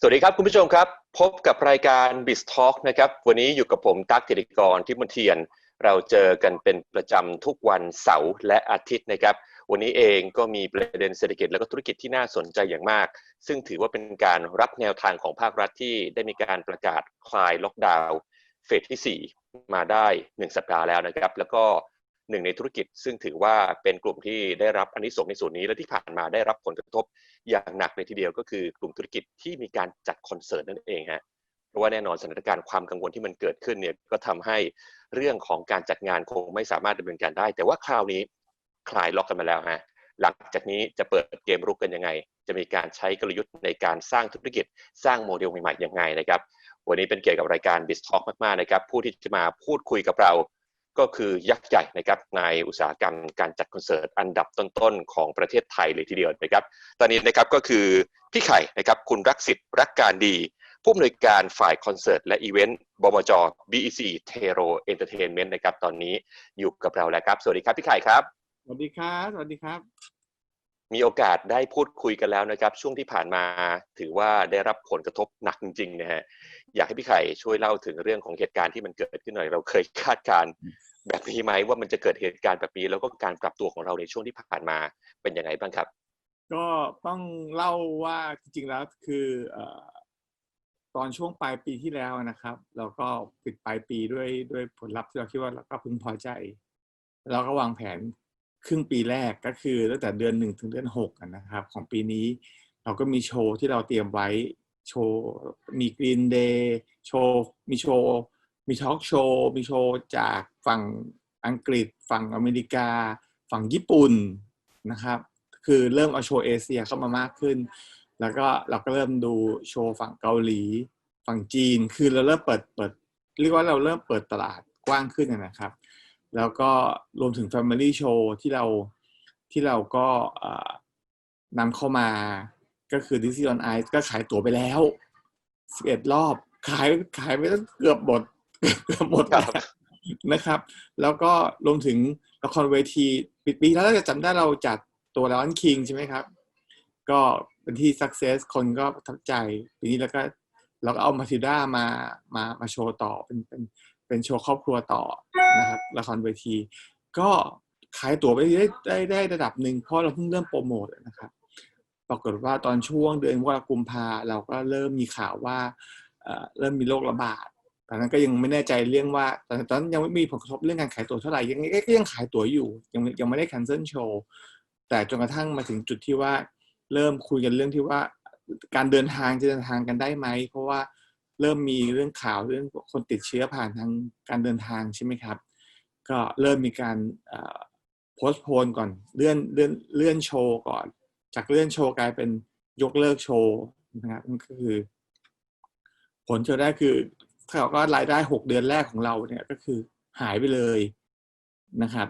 สวัสดีครับคุณผู้ชมครับ พบกับรายการ b i z Talk นะครับ วันนี้อยู่กับผมตั๊กกิติกรที่มนเทียน เราเจอกันเป็นประจำทุกวันเสาร์และอาทิตย์นะครับ วันนี้เองก็มีประเด็นเศรษฐกิจและก็ธุรกิจที่น่าสนใจอย่างมาก ซึ่งถือว่าเป็นการรับแนวทางของภาครัฐที่ได้มีการประกาศคลายล็อกดาวน์เฟสที่ 4 มาได้ 1 สัปดาห์แล้วนะครับ แล้วก็ หนึ่งในธุรกิจ ซึ่งถือว่าเป็นกลุ่มที่ได้รับอันนี้ส่งในส่วนนี้และที่ผ่านมาได้รับผลกระทบอย่างหนักเลยทีเดียวก็คือกลุ่มธุรกิจที่มีการจัดคอนเสิร์ตนั่นเองฮะเพราะว่าแน่นอนสถานการณ์ความกังวลที่มันเกิดขึ้นเนี่ยก็ทำให้เรื่องของการจัดงานคงไม่สามารถดำเนินการได้ แต่ว่าคราวนี้คลายล็อกกันมาแล้วฮะหลังจากนี้จะเปิดเกมรุกกันยังไง จะมีการใช้กลยุทธ์ในการสร้างธุรกิจ สร้างโมเดลใหม่ๆยังไงนะครับ วันนี้เป็นเกี่ยรติกับรายการ b i z Talk มากๆนะครับ ผู้ที่จะมาพูดคุยกับเรา ก็คือยักษ์ใหญ่นะครับในอุตสาหกรรมการจัดคอนเสิร์ตอันดับต้นๆของประเทศไทยเลยทีเดียวนะครับ ตอนนี้นะครับก็คือพี่ไข่นะครับคุณรักสิทธิ์รักการดี ผู้อำนวยการฝ่ายคอนเสิร์ตและอีเวนต์บมจ BEC t e r o Entertainment นะครับ ตอนนี้อยู่กับเราแล้วครับ สวัสดีครับพี่ไข่ครับ สวัสดีครับ สวัสดีครับ มีโอกาสได้พูดคุยกันแล้วนะครับ ช่วงที่ผ่านมาถือว่าได้รับผลกระทบหนักจริงๆนะฮะอยากให้พี่ไข่ช่วยเล่าถึงเรื่องของเหตุการณ์ที่มันเกิดขึ้นหน่อย เราเคยคาดการณ์ แบบนี้ไหมว่ามันจะเกิดเหตุการณ์แบบนี้แล้วก็การปรับตัวของเราในช่วงที่ผ่านมาเป็นยังไงบ้างครับ ก็ต้องเล่าว่าจริงๆแล้วคืออตอนช่วงปลายปีที่แล้วนะครับ เราก็ปิดปลายปีด้วยด้วยผลลัพธ์ที่เราคิดว่าเราก็พึงพอใจ เราก็วางแผนครึ่งปีแรกก็คือตั้งแต่เดือนหนึ่งถึงเดือนหกนะครับ ของปีนี้ เราก็มีโชว์ที่เราเตรียมไว้โชว์มีกรีนเดย์โชว์มีโชว์ มีทอล์กโชว์มีโชว์จากฝั่งอังกฤษ ฝั่งอเมริกา ฝั่งญี่ปุ่นนะครับ คือเริ่มเอาโชว์เอเชียเข้ามามากขึ้น แล้วก็เราก็เริ่มดูโชว์ฝั่งเกาหลี ฝั่งจีนคือเราเริ่มเปิดเปิดเรียกว่าเราเริ่มเปิดตลาดกว้างขึ้นนะครับ แล้วก็รวมถึง Family Show ที่เราที่เราก็นำเข้ามาก็คือ Disney on Ice ก็ขายตั๋วไปแล้ว11รอบ ขายขายไปตั้งเกือบหมด หมดแล้วนะครับ แล้วก็รวมถึงละครเวทีปีปีแล้วถ้าจะจำได้เราจัดตัวแล้วอันคิงใช่ไหมครับ ก็เป็นที่ success คนก็ประทับใจปีนี้แล้วก็เราก็เอามาทิด้ามามามาโชว์ต่อเป็นเป็นเป็นโชว์ครอบครัวต่อนะครับละครเวที ก็ขายตั๋วไปได้ได้ได้ระดับหนึ่งเพราะเราเพิ่งเริ่มโปรโมทนะครับปรากฏว่าตอนช่วงเดือนมกราคมกุมภาเราก็เริ่มมีข่าวว่าเริ่มมีโรคระบาด ตอนนั้นก็ยังไม่แน่ใจเรื่องว่าตอนนั้นยังไม่มีผลกระทบเรื่องการขายตั๋วเท่าไหร่ยังก็ยังขายตั๋วอยู่ ยังยังไม่ได้ cancel show แต่จนกระทั่งมาถึงจุดที่ว่าเริ่มคุยกันเรื่องที่ว่าการเดินทางจะเดินทางกันได้ไหม เพราะว่าเริ่มมีเรื่องข่าวเรื่องคนติดเชื้อผ่านทางการเดินทางใช่ไหมครับ ก็เริ่มมีการโพสต์โพนก่อนเลื่อนเลื่อนเลื่อนโชว์ก่อน จากเลื่อนโชว์กลายเป็นยกเลิกโชว์นะครับก็คือ ผลที่เราได้คือ เราก็รายได้หกเดือนแรกของเราเนี่ยก็คือหายไปเลยนะครับ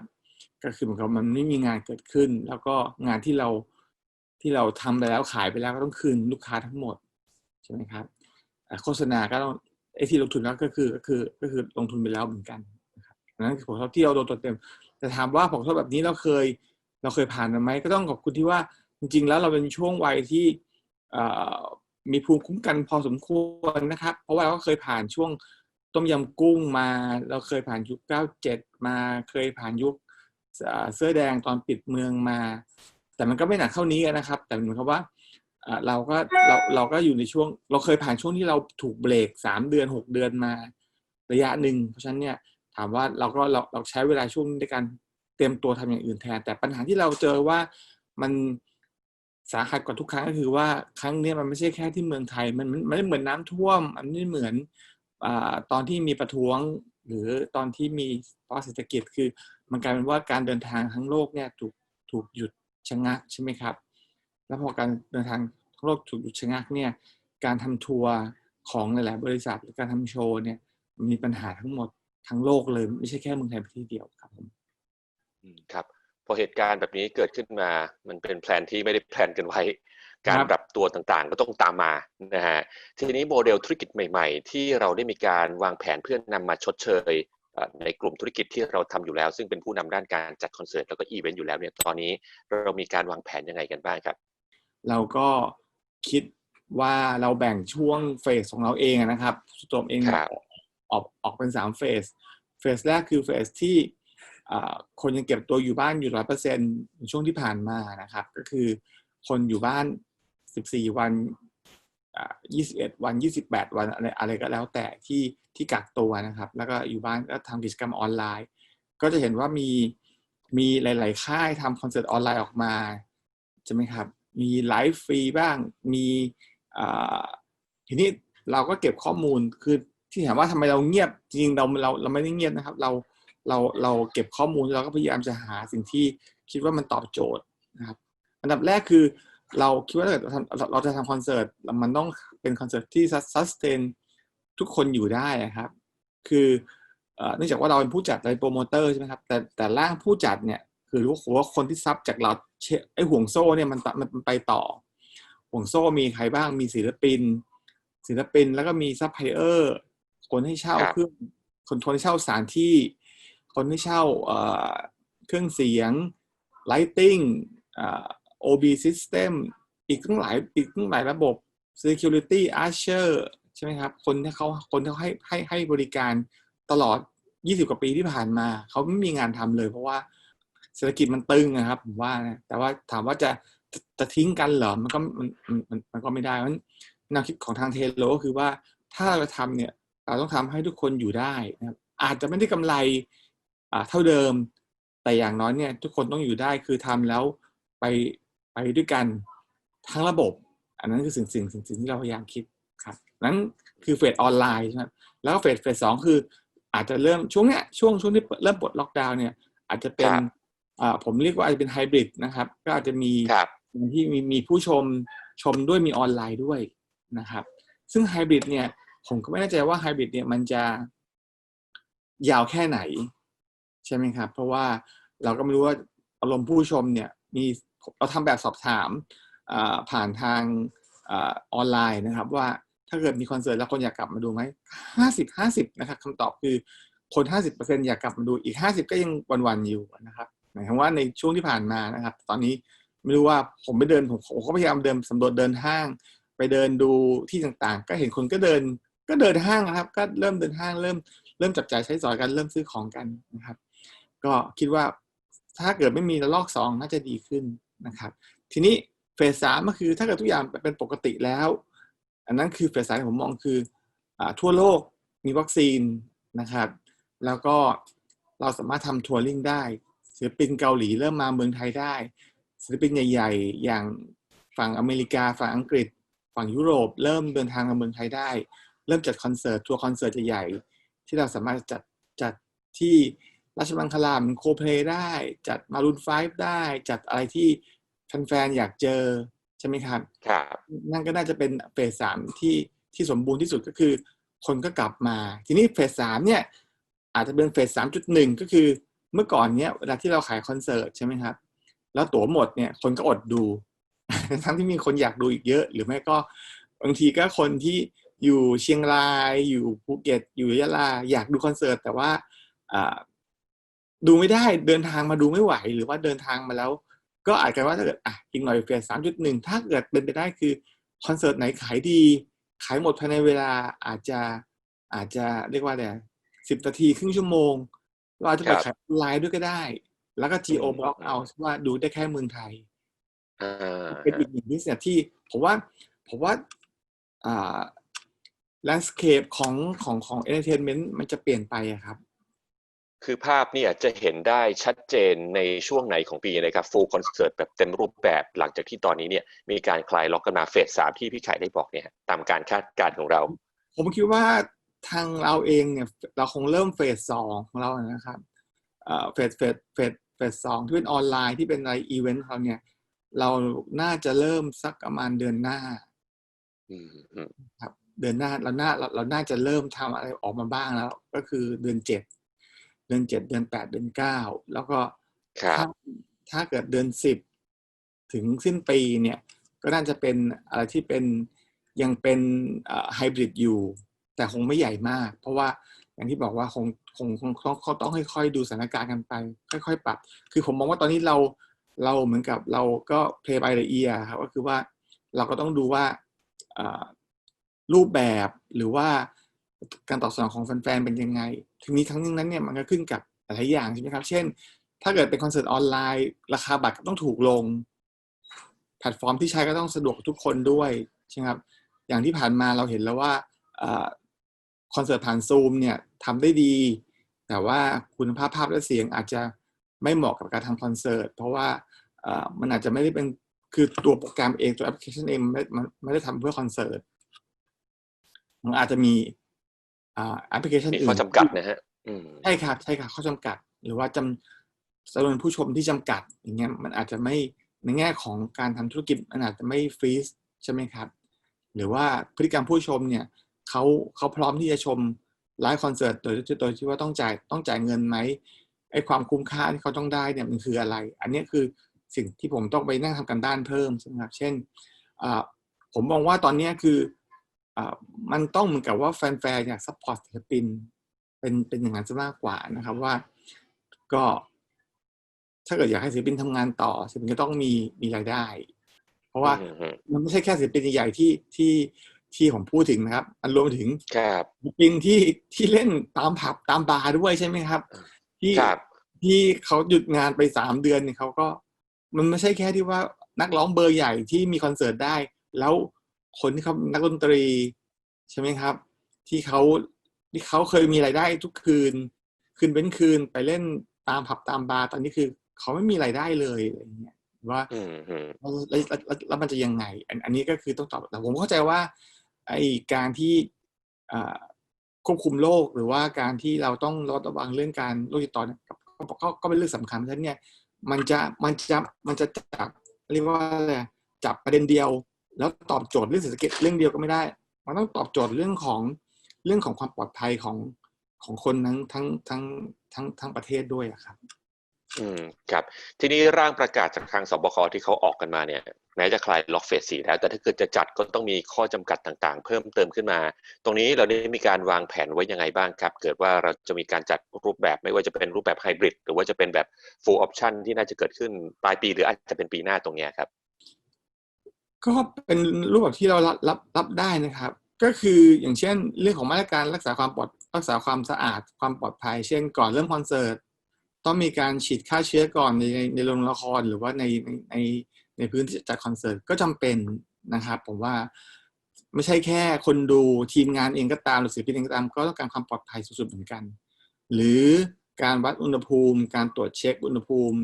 ก็คือเหมือนกับมันไม่มีงานเกิดขึ้น แล้วก็งานที่เราที่เราทำไปแล้วขายไปแล้วก็ต้องคืนลูกค้าทั้งหมดใช่ไหมครับโฆษณาก็ต้องไอ้ที่ลงทุนแล้วก็คือก็คือก็คือลงทุนไปแล้วเหมือนกันนะครับนั่นคือผลกระทบที่เราโดนตัวเต็ม แต่ถามว่าผลกระทบแบบนี้เราเคยเราเคยผ่านมาไหมก็ต้องขอบคุณที่ว่าจริง ๆ แล้วเราเป็นช่วงวัยที่เอ่อ มีภูมิคุ้มกันพอสมควรนะครับ เพราะว่าเราก็เคยผ่านช่วงต้มยำกุ้งมา เราเคยผ่านยุค 97 มาเคยผ่านยุคเสื้อแดงตอนปิดเมืองมา แต่มันก็ไม่หนักเท่านี้นะครับ แต่เหมือนกับว่าเราก็เราเราก็อยู่ในช่วง เราเคยผ่านช่วงที่เราถูกเบรกสามเดือนหกเดือนมาระยะหนึ่งเพราะฉะนั้นเนี่ยถามว่าเราก็เราเราใช้เวลาช่วงนี้ในการเตรียมตัวทำอย่างอื่นแทน แต่ปัญหาที่เราเจอว่ามัน สาหัสกว่าทุกครั้งก็คือว่าครั้งนี้มันไม่ใช่แค่ที่เมืองไทย มันมันมันไม่เหมือนน้ำท่วม มันไม่เหมือนอตอนที่มีประท้วง หรือตอนที่มีภาวะเศรษฐกิจคือ มันกลายเป็นว่าการเดินทางทั้งโลกเนี่ยถูกถูกหยุดชะงักใช่ไหมครับ แล้วพอการเดินทางทั้งโลกถูกหยุดชะงักเนี่ยการทำทัวร์ของหลาย ๆ บริษัทหรือการทำโชว์เนี่ยมีปัญหาทั้งหมดทั้งโลกเลยไม่ใช่แค่เมืองไทยที่เดียวครับผมอืมครับ พอเหตุการณ์แบบนี้เกิดขึ้นมา มันเป็นแผนที่ไม่ได้แพลนกันไว้ การครับปรับตัวต่างๆ ก็ต้องตามมานะฮะทีนี้โมเดลธุรกิจใหม่ ๆ ที่เราได้มีการวางแผนเพื่อนำมาชดเชยเอ่อในกลุ่มธุรกิจที่เราทำอยู่แล้ว ซึ่งเป็นผู้นำด้านการจัดคอนเสิร์ตแล้วก็อีเวนต์อยู่แล้วเนี่ยตอนนี้เรามีการวางแผนยังไงกันบ้างครับ เราก็คิดว่าเราแบ่งช่วงเฟสของเราเองอะนะครับตัวผมเองครับออกออกเป็นสามเฟสเฟสแรกคือเฟสที่อ่า คนยังเก็บตัวอยู่บ้านอยู่ร้อยเปอร์เซ็นช่วงที่ผ่านมานะครับ ก็คือคนอยู่บ้านสิบสี่วันยี่สิบเอ็ดวันยี่สิบแปดวันอะไรอะไรก็แล้วแต่ที่ที่กักตัวนะครับ แล้วก็อยู่บ้านก็ทำกิจกรรมออนไลน์ ก็จะเห็นว่ามีมีหลาย ๆ ค่ายทำคอนเสิร์ตออนไลน์ออกมาใช่ไหมครับ มีไลฟ์ฟรีบ้างมีทีนี้เราก็เก็บข้อมูลคือที่ถามว่าทำไมเราเงียบจริงเราเราเราไม่ได้เงียบนะครับ เรา เราเราเก็บข้อมูลเราก็พยายามจะหาสิ่งที่คิดว่ามันตอบโจทย์นะครับ อันดับแรกคือเราคิดว่าถ้าเกิดเราทำเราจะทำคอนเสิร์ตมันต้องเป็นคอนเสิร์ตที่ซัสเทนทุกคนอยู่ได้อะครับ คือเอ่อเนื่องจากว่าเราเป็นผู้จัดเราเป็นโปรโมเตอร์ใช่ไหมครับแต่แต่ร่างผู้จัดเนี่ยคือรู้ว่าคนที่ซับจากเราเชไอ้ห่วงโซ่เนี่ยมันมันมันไปต่อ ห่วงโซ่มีใครบ้างมีศิลปิน ศิลปินแล้วก็มีซัพพลายเออร์คนให้เช่าครับเครื่องคนคนที่เช่าสถานที่ คนที่เช่าเครื่องเสียง lighting อ่า OB system อีกตั้งหลายอีกตั้งหลายระบบ security usher ใช่ไหมครับ คนที่เขาคนที่เขาให้ให้ให้บริการตลอด 20 กว่าปีที่ผ่านมา เขาไม่มีงานทำเลย เพราะว่าเศรษฐกิจมันตึงนะครับผมว่านะแต่ว่าถามว่าจะจะจะทิ้งกันเหรอ มันก็มันมันมันก็ไม่ได้เพราะฉะนั้นแนวคิดของทางเทโลก็คือว่าถ้าเราจะทำเนี่ย เราต้องทำให้ทุกคนอยู่ได้นะครับอาจจะไม่ได้กำไร เท่าเดิม แต่อย่างน้อยเนี่ยทุกคนต้องอยู่ได้คือทำแล้วไปไปด้วยกันทั้งระบบ อันนั้นคือสิ่งสิ่งสิ่งสิ่งที่เราพยายามคิดครับนั้นคือเฟสออนไลน์ใช่ไหมแล้วก็เฟสเฟสสองคืออาจจะเริ่มช่วงเนี้ยช่วงช่วงที่เริ่มปลดล็อกดาวน์เนี่ย อาจจะเป็นครับอ่าผมเรียกว่าอาจจะเป็นไฮบริดนะครับ ก็อาจจะมีครับที่มีมีผู้ชมชมด้วยมีออนไลน์ด้วยนะครับ ซึ่งไฮบริดเนี่ย ผมก็ไม่แน่ใจว่าไฮบริดเนี่ยมันจะยาวแค่ไหน ใช่ไหมครับ เพราะว่าเราก็ไม่รู้ว่าอารมณ์ผู้ชมเนี่ยมีเราทำแบบสอบถามผ่านทางอออนไลน์นะครับ ว่าถ้าเกิดมีคอนเสิร์ตแล้วคนอยากกลับมาดูไหมห้าสิบห้าสิบนะครับคำตอบคือคนห้าสิบเปอร์เซ็นอยากกลับมาดูอีกห้าสิบก็ยังวันๆอยู่นะครับหมายความว่าในช่วงที่ผ่านมานะครับ ตอนนี้ไม่รู้ว่าผมไปเดินผมผมก็พยายามเดินสำรวจเดินห้าง ไปเดินดูที่ต่างๆ ก็เห็นคนก็เดินก็เดินห้างนะครับ ก็เริ่มเดินห้างเริ่มเริ่มจับจ่ายใช้สอยกันเริ่มซื้อของกันนะครับ ก็คิดว่าถ้าเกิดไม่มีระลอกสองน่าจะดีขึ้นนะครับ ทีนี้เฟสสามก็คือถ้าเกิดทุกอย่างเป็นปกติแล้ว อันนั้นคือเฟสสามที่ผมมองคืออทั่วโลกมีวัคซีนนะครับ แล้วก็เราสามารถทำทัวริงได้ศิลปินเกาหลีเริ่มมาเมืองไทยได้ศิลปินใหญ่ ๆ อย่างฝั่งอเมริกาฝั่งอังกฤษ ฝั่งยุโรป เริ่มเดินทางมาเมืองไทยได้ เริ่มจัดคอนเสิร์ตทัวร์คอนเสิร์ตใหญ่ๆที่เราสามารถจัดจัดที่ ราชมังคลาโคเพลได้ จัดมารูนไฟได้ จัดอะไรที่แฟนๆอยากเจอ ใช่ไหมครับ ครับ นั่นก็น่าจะเป็นเฟสสามที่ที่สมบูรณ์ที่สุดก็คือ คนก็กลับมา ทีนี้เฟสสามเนี่ยอาจจะเป็นเฟสสามจุดหนึ่งก็คือเมื่อก่อนเนี้ยเวลาที่เราขายคอนเสิร์ตใช่ไหมครับ แล้วตั๋วหมดเนี่ยคนก็อดดู ทั้งที่มีคนอยากดูอีกเยอะ หรือไม่ก็บางทีก็คนที่อยู่เชียงราย อยู่ภูเก็ต อยู่ยะลาอยากดูคอนเสิร์ต แต่ว่าอ่า ดูไม่ได้เดินทางมาดูไม่ไหว หรือว่าเดินทางมาแล้ว ก็อาจจะว่าถ้าเกิดอะอีกหน่อยเฟสสามจุดหนึ่งถ้าเกิดเป็นไปได้คือคอนเสิร์ตไหนขายดี ขายหมดภายในเวลาอาจจะอาจจะเรียกว่าอะไรสิบนาทีครึ่งชั่วโมง เราอาจจะไปครับขายออนไลน์ด้วยก็ได้ แล้วก็ geo อืม block เอาว่าดูได้แค่เมืองไทยอ่าเป็นอีกหนึ่งบิสเนสที่ ผมว่าผมว่าอ่า landscape ของของของ entertainment มันจะเปลี่ยนไปอะครับ คือภาพเนี่ยจะเห็นได้ชัดเจนในช่วงไหนของปีนะครับฟูลคอนเสิร์ตแบบเต็มรูปแบบหลังจากที่ตอนนี้เนี่ยมีการคลายล็อกกันมาเฟสสามที่พี่ไข่ได้บอกเนี่ยฮะตามการคาดการณ์ของเรา ผมคิดว่าทางเราเองเนี่ยเราคงเริ่มเฟสสองของเรานะครับเอ่อเฟสเฟสเฟสเฟสสองที่เป็นออนไลน์ที่เป็นอะไรอีเวนต์เขาเนี่ยเราน่าจะเริ่มสักประมาณเดือนหน้าอืมอืมครับเดือนหน้าเราน่าเราเราน่าจะเริ่มทำอะไรออกมาบ้างแล้ว ก็คือเดือนเจ็ด เดือนเจ็ดเดือนแปดเดือนเก้าแล้วก็ครับถ้าถ้าเกิดเดือนสิบถึงสิ้นปีเนี่ยก็น่าจะเป็นอะไรที่เป็นยังเป็นไฮบริดอยู่ แต่คงไม่ใหญ่มาก เพราะว่าอย่างที่บอกว่าคงคงคงเขาเขาต้องค่อยๆดูสถานการณ์กันไป ค่อยๆปรับ คือผมมองว่าตอนนี้เราเราเหมือนกับเราก็ play by the ear ครับก็คือว่าเราก็ต้องดูว่าเอ่อรูปแบบหรือว่า การตอบสนองของแฟนๆเป็นยังไงทีนี้ทั้งนั้นเนี่ยมันก็ขึ้นกับหลายอย่างใช่ไหมครับ เช่น ถ้าเกิดเป็นคอนเสิร์ตออนไลน์ ราคาบัตรก็ต้องถูกลง แพลตฟอร์มที่ใช้ก็ต้องสะดวกทุกคนด้วยใช่ไหมครับ อย่างที่ผ่านมาเราเห็นแล้วว่าอคอนเสิร์ตผ่านซูมเนี่ยทำได้ดี แต่ว่าคุณภาพภาพและเสียงอาจจะไม่เหมาะกับการทำคอนเสิร์ตเพราะว่ามันอาจจะไม่ได้เป็นคือตัวโปรแกรมเองตัวแอปพลิเคชันเองไม่ไม่ได้ทำเพื่อคอนเสิร์ตมันอาจจะมี แอปพลิเคชันมีอื่นข้อจำกัดนะฮะอืมใช่ครับใช่ครับข้อจำกัด หรือว่าจำจำนวนผู้ชมที่จำกัด อย่างเงี้ยมันอาจจะไม่ในแง่ของการทำธุรกิจมันอาจจะไม่ฟรีซใช่ไหมครับ หรือว่าพฤติกรรมผู้ชมเนี่ยเขาเขาพร้อมที่จะชมไลฟ์คอนเสิร์ตโดยโดยที่ว่าต้องจ่ายต้องจ่ายเงินไหมไอ้ความคุ้มค่าที่เขาต้องได้เนี่ยมันคืออะไร อันเนี้ยคือสิ่งที่ผมต้องไปนั่งทำกันด้านเพิ่มใช่ไหมครับ เช่นอ่าผมมองว่าตอนเนี้ยคืออ่า มันต้องเหมือนกับว่าแฟนๆเนี่ยซัพพอร์ตศิลปินเป็นเป็นอย่างนั้นซะมากกว่านะครับว่าก็ถ้าเกิดอยากให้ศิลปินทำงานต่อศิลปินก็ต้องมีมีรายได้ เพราะว่าอืมอืมมันไม่ใช่แค่ศิลปินใหญ่ๆที่ที่ที่ผมพูดถึงนะครับ มันรวมถึงครับศิลปินที่ที่เล่นตามผับตามบาร์ด้วยใช่ไหมครับ ที่ครับที่เขาหยุดงานไปสามเดือนเนี่ยเขาก็ มันไม่ใช่แค่ที่ว่านักร้องเบอร์ใหญ่ที่มีคอนเสิร์ตได้ แล้ว คนที่เขานักดนตรี ใช่ไหมครับ ที่เขาที่เขาเคยมีรายได้ทุกคืน คืนเป็นคืนไปเล่นตามผับตามบาร์ตอนนี้คือเขาไม่มีรายได้เลยอะไรอย่างเงี้ยว่าอืมอืมแล้วแล้วแล้วแล้วมันจะยังไงอันอันนี้ก็คือต้องตอบแต่ผมเข้าใจว่าไอการที่อ่าควบคุมโรคหรือว่าการที่เราต้องระมัดระวังเรื่องการโรคติดต่อเนี่ยก็ก็ก็ก็เป็นเรื่องสำคัญฉะนั้นเนี่ยมันจะมันจะมันจะจับเรียกว่าอะไรอะจับประเด็นเดียว แล้วตอบโจทย์เรื่องเศรษฐกิจเรื่องเดียวก็ไม่ได้ มันต้องตอบโจทย์เรื่องของเรื่องของความปลอดภัยของของคนทั้งทั้งทั้งทั้งทั้งประเทศด้วยครับ อืมครับ ทีนี้ร่างประกาศจากทางสบคที่เขาออกกันมาเนี่ยแม้จะคลายล็อกเฟสสี่แล้ว แต่ถ้าเกิดจะจัดก็ต้องมีข้อจำกัดต่างๆ เพิ่มเติมขึ้นมา ตรงนี้เราได้มีการวางแผนไว้ยังไงบ้างครับ เกิดว่าเราจะมีการจัดรูปแบบไม่ว่าจะเป็นรูปแบบไฮบริดหรือว่าจะเป็นแบบ full option ที่น่าจะเกิดขึ้นปลายปีหรืออาจจะเป็นปีหน้าตรงเนี้ยครับ ก็เป็นรูปแบบที่เรารับรับรับได้นะครับ ก็คืออย่างเช่นเรื่องของมาตรการรักษาความปลอดรักษาความสะอาดความปลอดภัย เช่น ก่อนเริ่มคอนเสิร์ตต้องมีการฉีดฆ่าเชื้อก่อนในในโรงละครหรือว่าในในในในพื้นที่จัดคอนเสิร์ตก็จำเป็นนะครับผมว่าไม่ใช่แค่คนดูทีมงานเองก็ตามหรือศิลปินเองก็ตาม ก็ต้องการความปลอดภัยสุดๆเหมือนกัน หรือการวัดอุณหภูมิ การตรวจเช็คอุณหภูมิ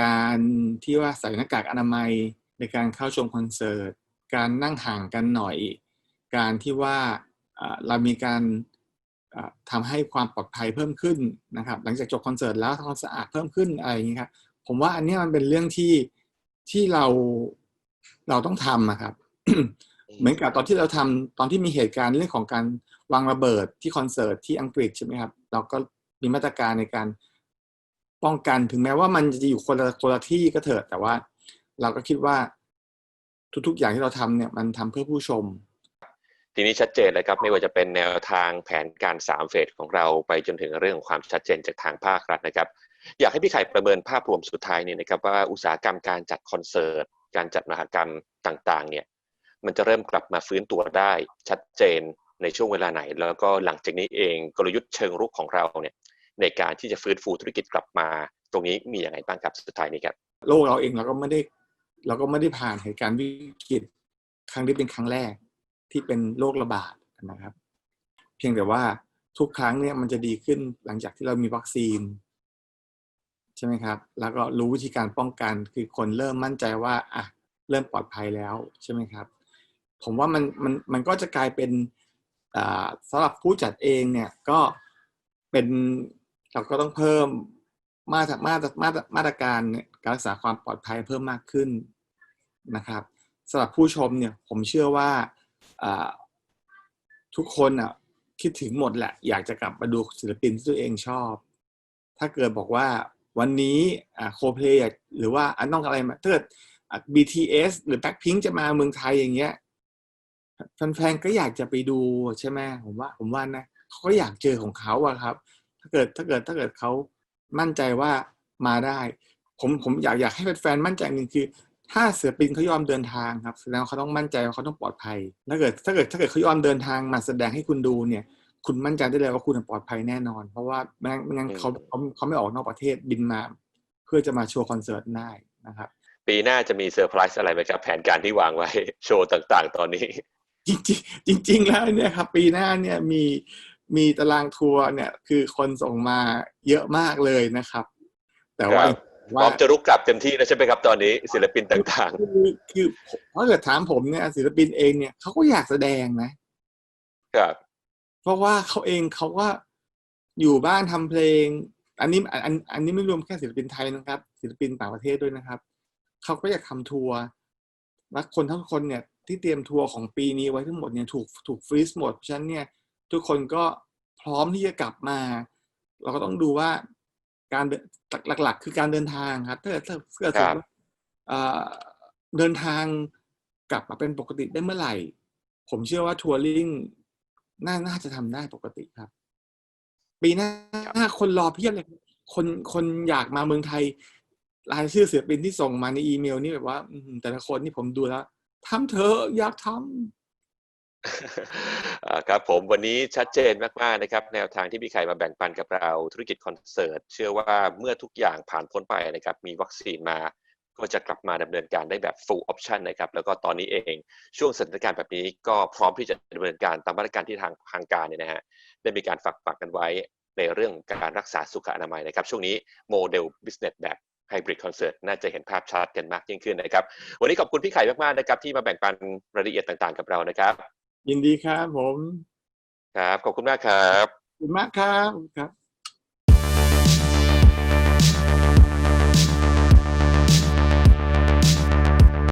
การที่ว่าใส่หน้ากากอนามัย ในการเข้าชมคอนเสิร์ต การนั่งห่างกันหน่อย การที่ว่าอ่าเรามีการอ่าทำให้ความปลอดภัยเพิ่มขึ้นนะครับ หลังจากจบคอนเสิร์ตแล้วทำความสะอาดเพิ่มขึ้นอะไรอย่างนี้ครับผมว่าอันเนี้ยมันเป็นเรื่องที่ที่เราเราต้องทำอะครับ เหมือนกับตอนที่เราทำตอนที่มีเหตุการณ์เรื่องของการวางระเบิดที่คอนเสิร์ตที่อังกฤษใช่ไหมครับ เราก็มีมาตรการในการป้องกันถึงแม้ว่ามันจะอยู่คนละคนละที่ก็เถอะแต่ว่า เราก็คิดว่าทุกๆ อย่างที่เราทำเนี่ยมันทำเพื่อผู้ชม ทีนี้ชัดเจนเลยครับ ไม่ว่าจะเป็นแนวทางแผนการ3เฟสของเราไปจนถึงเรื่องของความชัดเจนจากทางภาครัฐนะครับ อยากให้พี่ไข่ประเมินภาพรวมสุดท้ายเนี่ยนะครับว่าอุตสาหกรรมการจัดคอนเสิร์ต การจัดมหกรรมต่างๆ เนี่ย มันจะเริ่มกลับมาฟื้นตัวได้ชัดเจนในช่วงเวลาไหน แล้วก็หลังจากนี้เองกลยุทธ์เชิงรุกของเราเนี่ยในการที่จะฟื้นฟูธุรกิจกลับมา ตรงนี้มีอย่างไรบ้างครับสุดท้ายนี้ครับโลกเราเองเราก็ไม่ได้ เราก็ไม่ได้ผ่านเหตุการณ์วิกฤตครั้งนี้เป็นครั้งแรกที่เป็นโรคระบาดนะครับ เพียงแต่ว่าทุกครั้งเนี่ยมันจะดีขึ้นหลังจากที่เรามีวัคซีน ใช่ไหมครับ แล้วก็รู้วิธีการป้องกันคือคนเริ่มมั่นใจว่าอะเริ่มปลอดภัยแล้วใช่ไหมครับ ผมว่ามันมันมันก็จะกลายเป็นอ่าสำหรับผู้จัดเองเนี่ยก็เป็นเราก็ต้องเพิ่มมาตรมาตรมาตรมาตรการเนี่ย การรักษาความปลอดภัยเพิ่มมากขึ้นนะครับสำหรับผู้ชมเนี่ยผมเชื่อว่าทุกคนอะคิดถึงหมดแหละอยากจะกลับมาดูศิลปินที่ตัวเองชอบ ถ้าเกิดบอกว่าวันนี้อ่าโคเพลหรือว่าอันน้องอะไรมาถ้าเกิด BTS หรือ Blackpink จะมาเมืองไทยอย่างเงี้ยแฟนๆก็อยากจะไปดูใช่ไหมผมว่าผมว่านะเขาก็อยากเจอของเขาอะครับ ถ้าเกิดถ้าเกิดถ้าเกิดเขามั่นใจว่ามาได้ ผมผมอยากอยากให้แฟนๆมั่นใจหนึ่งคือ ถ้าศิลปินเขายอมเดินทางครับแสดงว่าเขาต้องมั่นใจว่าเขาต้องปลอดภัยถ้าเกิดถ้าเกิดถ้าเกิดเขายอมเดินทางมาแสดงให้คุณดูเนี่ย คุณมั่นใจได้เลยว่าคุณปลอดภัยแน่นอน เพราะว่าไม่งั้นไม่งั้นเขาเขาเขาไม่ออกนอกประเทศบินมา เพื่อจะมาโชว์คอนเสิร์ตได้นะครับปีหน้าจะมีเซอร์ไพรส์อะไรไหมครับแผนการที่วางไว้โชว์ต่างๆ ตอนนี้ จริงๆจริงๆแล้วเนี่ยครับ ปีหน้าเนี่ยมีมีตารางทัวร์เนี่ยคือคนส่งมาเยอะมากเลยนะครับ แต่ว่าครับ พร้อมจะรุกกลับเต็มที่แล้วใช่ไหมครับตอนนี้ศิลปินต่างคือคือถ้าเกิดถามผมเนี่ยศิลปินเองเนี่ยเขาก็อยากแสดงนะๆครับเพราะว่าเขาเองเขาก็อยู่บ้านทำเพลง อันนี้อันอันอันนี้ไม่รวมแค่ศิลปินไทยนะครับ ศิลปินต่างประเทศด้วยนะครับเขาก็อยากทำทัวร์และคนทั้งคนเนี่ยที่เตรียมทัวร์ของปีนี้ไว้ทั้งหมดเนี่ยถูกถูกฟรีซหมดเพราะฉะนั้นเนี่ยทุกคนก็พร้อมที่จะกลับมา เราก็ต้องดูว่า การเดินหลัก ๆ คือการเดินทางครับถ้าเกิดถ้าเกิดสมมติว่าเอ่อเดินทางกลับมาเป็นปกติได้เมื่อไหร่ ผมเชื่อว่าทัวริงน่าน่าจะทำได้ปกติครับ ปีหน้าคนรอเพียบเลยครับคนคนอยากมาเมืองไทยรายชื่อศิลปินที่ส่งมาในอีเมลนี่แบบว่าอืมแต่ละคนนี่ผมดูแล้วทำเถอะอยากทำอ่า ครับผมวันนี้ชัดเจนมากๆนะครับ แนวทางที่พี่ไข่มาแบ่งปันกับเราธุรกิจคอนเสิร์ต เชื่อว่าเมื่อทุกอย่างผ่านพ้นไปนะครับ มีวัคซีนมาก็จะกลับมาดำเนินการได้แบบ full option นะครับ แล้วก็ตอนนี้เองช่วงสถานการณ์แบบนี้ก็พร้อมที่จะดำเนินการตามมาตรการที่ทางทางการเนี่ยนะฮะได้มีการฝากฝักกันไว้ในเรื่องการรักษาสุขอนามัยนะครับ ช่วงนี้โมเดล business แบบ hybrid concert น่าจะเห็นภาพชัดกันมากยิ่งขึ้นนะครับ วันนี้ขอบคุณพี่ไข่มากๆนะครับที่มาแบ่งปันรายละเอียดต่างๆกับเรานะครับ ยินดีครับผม ครับ ขอบคุณมากครับ ขอบคุณมากครับครับ